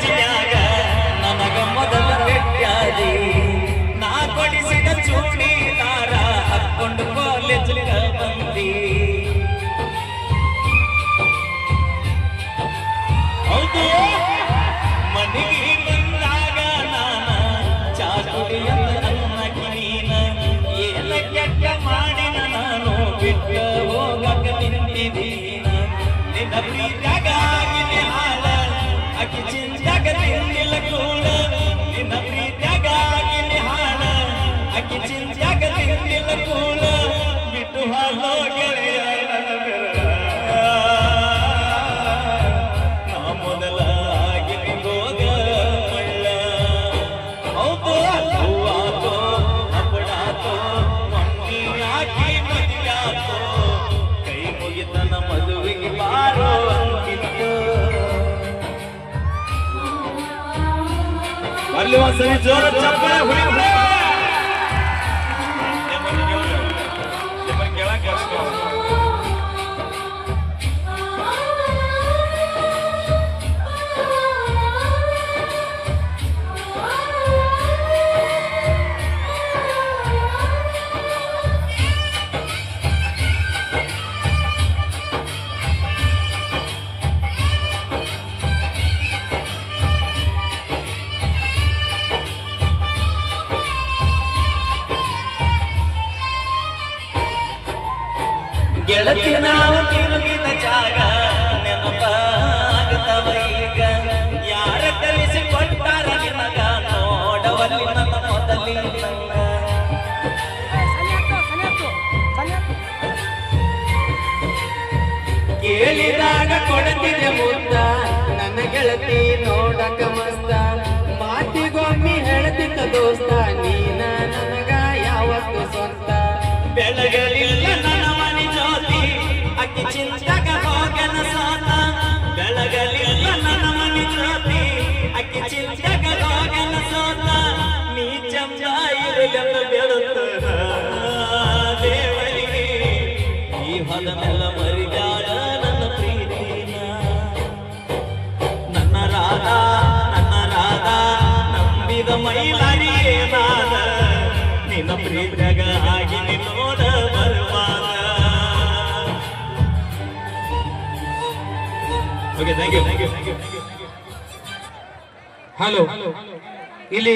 ಕಾಳಜಿಯಾಗ ನನಗ ಮೊದಲ ಬೆಟ್ಟಾದಿ. ನಾ ಕೊಡಿಸಿದ ಚೂಡಿ ತಾರ ಹಾಕೊಂಡು ಕಾಲೇಜಿಗ ಬಂದಿ. ಹೌದು, ಮನೆಗೆ ಬಂದಾಗ ನಾನ ಚಾ ಕುಡಿಯಲ್ಲ ನನ್ನ ಕಿರೀನ ಏನ ಕೆಟ್ಟ ಮಾಡಿನ ನಾನು ಬಿಟ್ಟ ಹೋಗಕ ನಿಂತಿದ್ದೀನ. ನಿನ್ನ ಪ್ರಿಯ ಅಲ್ಲಿ ಒಂದ್ಸರಿ ಜೋರ ಚಪ್ಪಾಳೆ ಹೊಡಿಬ್ರೆ. ಗೆಳತಿ ನಾವು ತಿರುಗಿದ ಜಾಗ ನೆನಪಾಗತವ ಈಗ. ಯಾರ ಕಲಿಸಿ ಕೊಟ್ಟಾರ ನಿನಗ ನೋಡವಲ್ಲಿ ನನ್ನ ಕೇಳಿದಾಗ ಕೊಡತಿದೆ ಮುದ್ದ. ನನ್ನ ಗೆಳತಿ ನೋಡಕ ಮಸ್ತ. ಮಾತಿಗೊಮ್ಮೆ ಹೇಳ್ತಿದ್ದ ದೋಸ್ತ, ನೀನ ನನಗ ಯಾವತ್ತು ಸ್ವಂತ. ಬೆಳಗಲಿಲ್ಲ ಹೋಗನ ಸೋತ ನೀ ಚಂದ ಇರಲೆಂದ ಬೆಳುತ್ತ ದೇವರಿಗೆ ಈ ಹೊಲನೆಲ್ಲ ಮರಿದಾಳ ನನ್ನ ಪ್ರೀತಿನ ನನ್ನ ರಾಧ ನನ್ನ ರಾಧ ನಂಬಿದ ಮೈಲಾರಿಯೇ ನಾದ ನಿನ್ನ ಪ್ರೀತಿಯಾಗ ಆಗಿ ನೋಡ ಬರುವಾಗ okay thank you thank you thank you hello. ಇಲ್ಲಿ